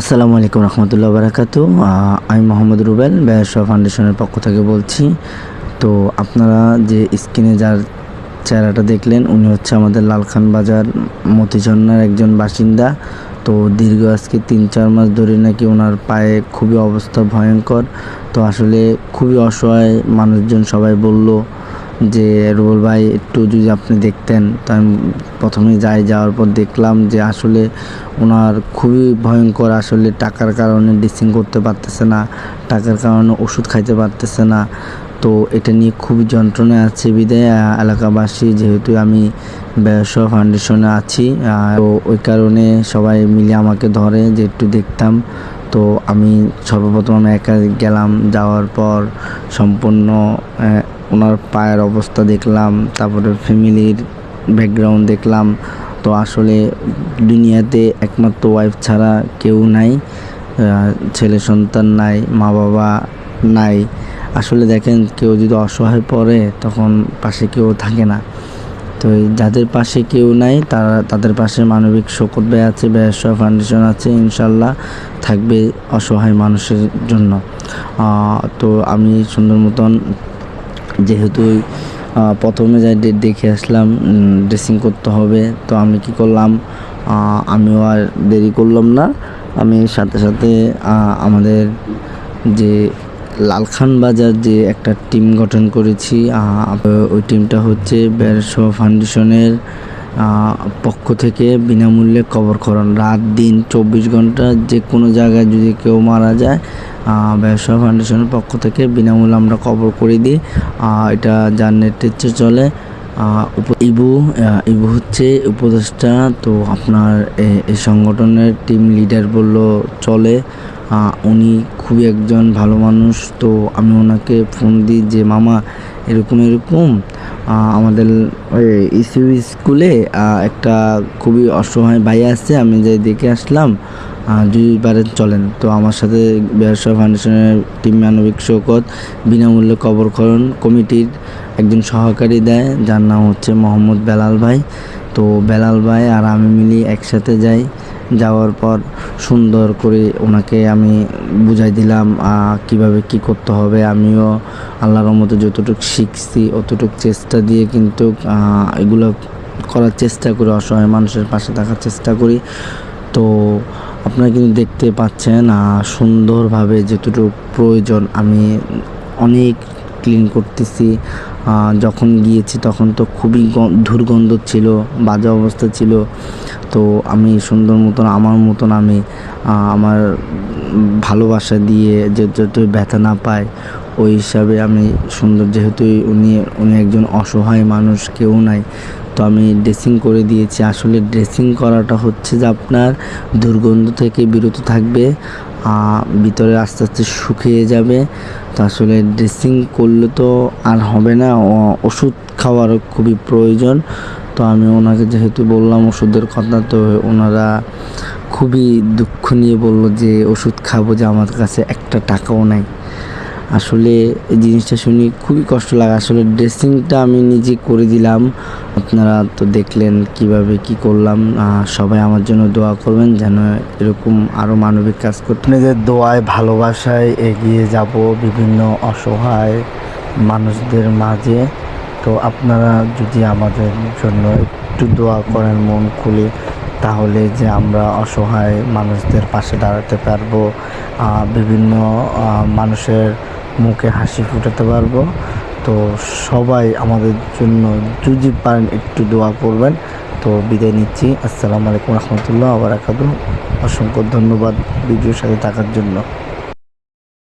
আসসালামু আলাইকুম রহমতুল্লাহ বারাকাতু। আমি মোহাম্মদ রুবেল ব্যবসা ফাউন্ডেশনের পক্ষ থেকে বলছি। তো আপনারা যে স্ক্রিনে যার চেহারাটা দেখলেন, উনি হচ্ছে আমাদের লালখান বাজার মতিঝর্ণার একজন বাসিন্দা। তো দীর্ঘ আজকে তিন, চার মাস ধরে নাকি ওনার পায়ে খুবই অবস্থা ভয়ঙ্কর। তো আসলে খুবই অসহায় মানুষজন সবাই বলল যে রুবল ভাই, একটু যদি আপনি দেখতেন, তো আমি প্রথমে যাই, যাওয়ার পর দেখলাম যে আসলে ওনার খুবই ভয়ঙ্কর আসলে টাকার কারণে ড্রেসিং করতে পারতেছে না, টাকার কারণে ওষুধ খাইতে পারতেছে না। তো এটা নিয়ে খুবই যন্ত্রণায় আছে বিদায় এলাকাবাসী, যেহেতু আমি ব্যবসা ফাউন্ডেশনে আছি তো ওই কারণে সবাই মিলে আমাকে ধরে যে একটু দেখতাম। তো আমি সর্বপ্রথম আমি একা গেলাম, যাওয়ার পর সম্পূর্ণ ওনার পায়ের অবস্থা দেখলাম, তারপরে ফ্যামিলির ব্যাকগ্রাউন্ড দেখলাম। তো আসলে দুনিয়াতে একমাত্র ওয়াইফ ছাড়া কেউ নাই ছেলে সন্তান নাই, মা বাবা নাই। আসলে দেখেন, কেউ যদি অসহায় পড়ে তখন পাশে কেউ থাকে না। তো যাদের পাশে কেউ নাই, তারা তাদের পাশে মানবিক শকত ব্যয় আছে ব্যবসা ফাউন্ডেশন আছে, ইনশাল্লাহ থাকবে অসহায় মানুষের জন্য। তো আমি সুন্দর মতন যেহেতু প্রথমে যাই ডেট দেখে আসলাম ড্রেসিং করতে হবে, তো আমি কি করলাম আমিও আর দেরি করলাম না। আমি সাথে সাথে আমাদের যে লালখান বাজার যে একটা টিম গঠন করেছি ওই টিমটা হচ্ছে ব্যবসা ফাউন্ডেশনের পক্ষ থেকে বিনামূল্যে কবর করান রাত, দিন, চব্বিশ ঘণ্টা যে কোনো জায়গায় যদি কেউ মারা যায় ব্যবসা ফাউন্ডেশনের পক্ষ থেকে বিনামূল্যে আমরা কবর করে দিই। এটা যার নেতৃত্বে চলে। ইবু ইবু হচ্ছে উপদেষ্টা। তো আপনার এই সংগঠনের টিম লিডার বলল, চলে। উনি খুবই একজন ভালো মানুষ। তো আমি ওনাকে ফোন দিই যে, মামা, এরকম এরকম। আমাদের ইসিউ স্কুলে একটা খুবই অসহায় ভাই আছে, আমি যাই দেখে আসলাম। যদি পারেন চলেন। তো আমার সাথে ব্যবসা ফাউন্ডেশনের টিম মানবিক শৌকত, বিনামূল্যে কবরকরণ কমিটির একজন সহকারী দেয়, যার নাম হচ্ছে মোহাম্মদ বেলাল ভাই। তো বেলাল ভাই আর আমি মিলি একসাথে যাই। যাওয়ার পর সুন্দর করে ওনাকে আমি বুঝাই দিলাম কীভাবে কি করতে হবে। আমিও আল্লাহর মতো যতটুকু শিখছি, অতটুকু চেষ্টা দিয়ে কিন্তু এগুলো করার চেষ্টা করি, অসহায় মানুষের পাশে থাকার চেষ্টা করি। তো আপনারা কিন্তু দেখতে পাচ্ছেন সুন্দরভাবে যতটুকু প্রয়োজন আমি অনেক ক্লিন করতেছি। যখন গিয়েছি তখন তো খুবই দুর্গন্ধ ছিল, বাজে অবস্থা ছিল। তো আমি সুন্দর মতন, আমার মতন আমি আমার ভালোবাসা দিয়ে যে যত ব্যথা না পায়, ওই হিসাবে আমি সুন্দর। যেহেতু উনি উনি একজন অসহায় মানুষ, কেউ নাই। তো আমি ড্রেসিং করে দিয়েছি। আসলে ড্রেসিং করাটা হচ্ছে যে আপনার দুর্গন্ধ থেকে বিরত থাকবে। ভিতরে আস্তে আস্তে শুকিয়ে যাবে। তো আসলে ড্রেসিং করলে তো আর হবে না। ওষুধ খাওয়ারও খুবই প্রয়োজন। তো আমি ওনাকে যেহেতু বললাম ওষুধের কথা, তো ওনারা খুবই দুঃখ নিয়ে বলল যে ওষুধ খাব যে আমার কাছে একটা টাকাও নাই। আসলে এই জিনিসটা শুনি খুবই কষ্ট লাগে। আসলে ড্রেসিংটা আমি নিজে করে দিলাম। আপনারা তো দেখলেন কীভাবে কি করলাম। সবাই আমার জন্য দোয়া করবেন যেন এরকম আরও মানবিক কাজ করতে আপনাদের দোয়ায়, ভালোবাসায় এগিয়ে যাব বিভিন্ন অসহায় মানুষদের মাঝে। তো আপনারা যদি আমাদের জন্য একটু দোয়া করেন মন খুলে, তাহলে যে আমরা অসহায় মানুষদের পাশে দাঁড়াতে পারব। বিভিন্ন মানুষের মুখে হাসি ফুটাতে পারব। তো সবাই আমাদের জন্য যদি পারেন, একটু দোয়া করবেন। তো বিদায় নিচ্ছি। আসসালামু আলাইকুম রহমতুল্লাহ আবার অসংখ্য ধন্যবাদ ভিডিওর সাথে থাকার জন্য।